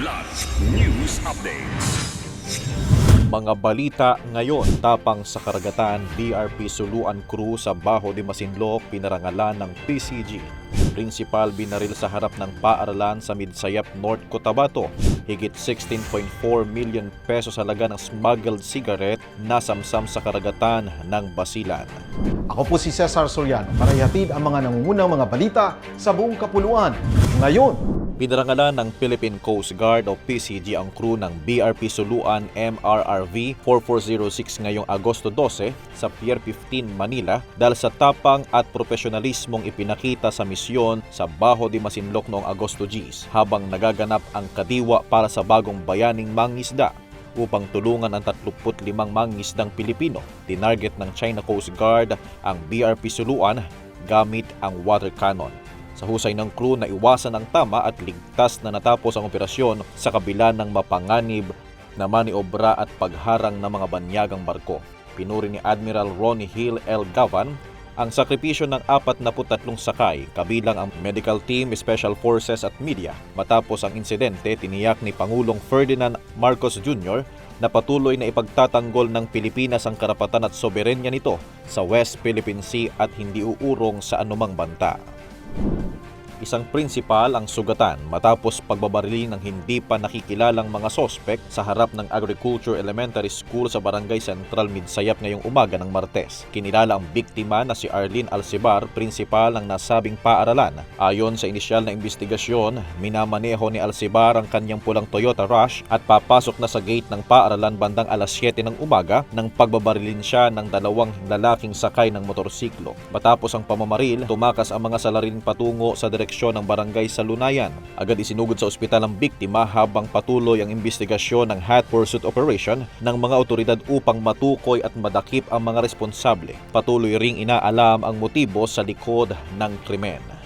Kidlat News Updates. Mga balita ngayon, tapang sa karagatan, BRP Suluan Crew sa Baho de Masinloc, pinarangalan ng PCG. Principal binaril sa harap ng paaralan sa Midsayap, North Cotabato. Higit 16.4 million pesos halaga ng smuggled cigarette na samsam sa karagatan ng Basilan. Ako po si Cesar Soriano para ihatid ang mga nangungunang mga balita sa buong kapuluan. Ngayon, Pinarangalan ng Philippine Coast Guard o PCG ang crew ng BRP Suluan MRRV 4406 ngayong Agosto 12 sa Pier 15, Manila dahil sa tapang at profesionalismong ipinakita sa misyon sa Baho de Masinloc noong Agosto Gs habang nagaganap ang kadiwa para sa bagong bayaning mangisda upang tulungan ang 35 mangisdang Pilipino. Tinarget ng China Coast Guard ang BRP Suluan gamit ang water cannon. Sa husay ng crew na iwasan ang tama at ligtas na natapos ang operasyon sa kabila ng mapanganib na maniobra at pagharang ng mga banyagang barko. Pinuri ni Admiral Ronnie Hill L. Gavan ang sakripisyo ng 43 sakay kabilang ang medical team, special forces at media. Matapos ang insidente, tiniyak ni Pangulong Ferdinand Marcos Jr. na patuloy na ipagtatanggol ng Pilipinas ang karapatan at soberenya nito sa West Philippine Sea at hindi uurong sa anumang banta. Isang prinsipal ang sugatan matapos pagbabarili ng hindi pa nakikilalang mga sospek sa harap ng Agriculture Elementary School sa Barangay Central Midsayap ngayong umaga ng Martes. Kinilala ang biktima na si Arlene Alcibar, prinsipal ng nasabing paaralan. Ayon sa inisyal na investigasyon, minamaneho ni Alcibar ang kanyang pulang Toyota Rush at papasok na sa gate ng paaralan bandang alas 7 ng umaga nang pagbabarilin siya ng dalawang lalaking sakay ng motorsiklo. Matapos ang pamamaril, tumakas ang mga salarin patungo sa direksyon ng barangay sa Lunayan. Agad isinugod sa ospital ang biktima habang patuloy ang investigasyon ng hot pursuit operation ng mga otoridad upang matukoy at madakip ang mga responsable. Patuloy ring inaalam ang motibo sa likod ng krimen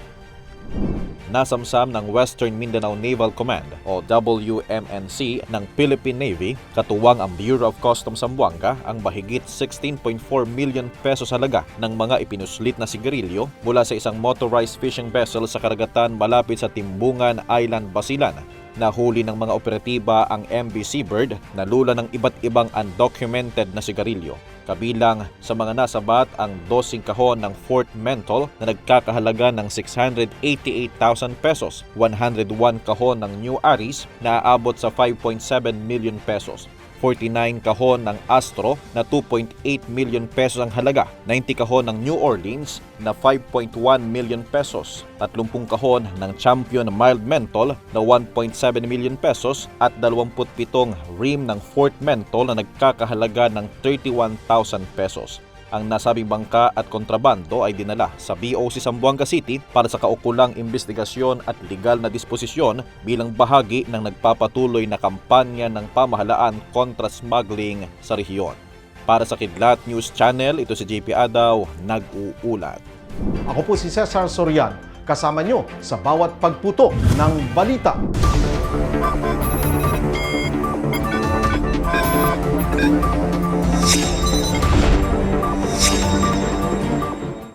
nasamsam ng Western Mindanao Naval Command o WMNC ng Philippine Navy katuwang ang Bureau of Customs Zamboanga ang mahigit 16.4 million pesos halaga ng mga ipinuslit na sigarilyo mula sa isang motorized fishing vessel sa karagatan malapit sa Timbungan Island, Basilan. Nahuli ng mga operatiba ang MV Seabird na lula ng iba't ibang undocumented na sigarilyo. Kabilang sa mga nasabat ang dosing kahon ng Fort Menthol na nagkakahalaga ng 688,000 pesos, 101 kahon ng New Aris na aabot sa 5.7 million pesos, 49 kahon ng Astro na 2.8 million pesos ang halaga, 90 kahon ng New Orleans na 5.1 million pesos, 30 kahon ng Champion Mild Menthol na 1.7 million pesos at 27 rim ng Fort Menthol na nagkakahalaga ng 31,000 pesos. Ang nasabing bangka at kontrabando ay dinala sa BOC Zamboanga City para sa kaukulang investigasyon at legal na disposisyon bilang bahagi ng nagpapatuloy na kampanya ng pamahalaan kontra smuggling sa rehiyon. Para sa Kidlat News Channel, ito si JP Adaw, nag-uulat. ako po si Cesar Soriano kasama nyo sa bawat pagputo ng balita.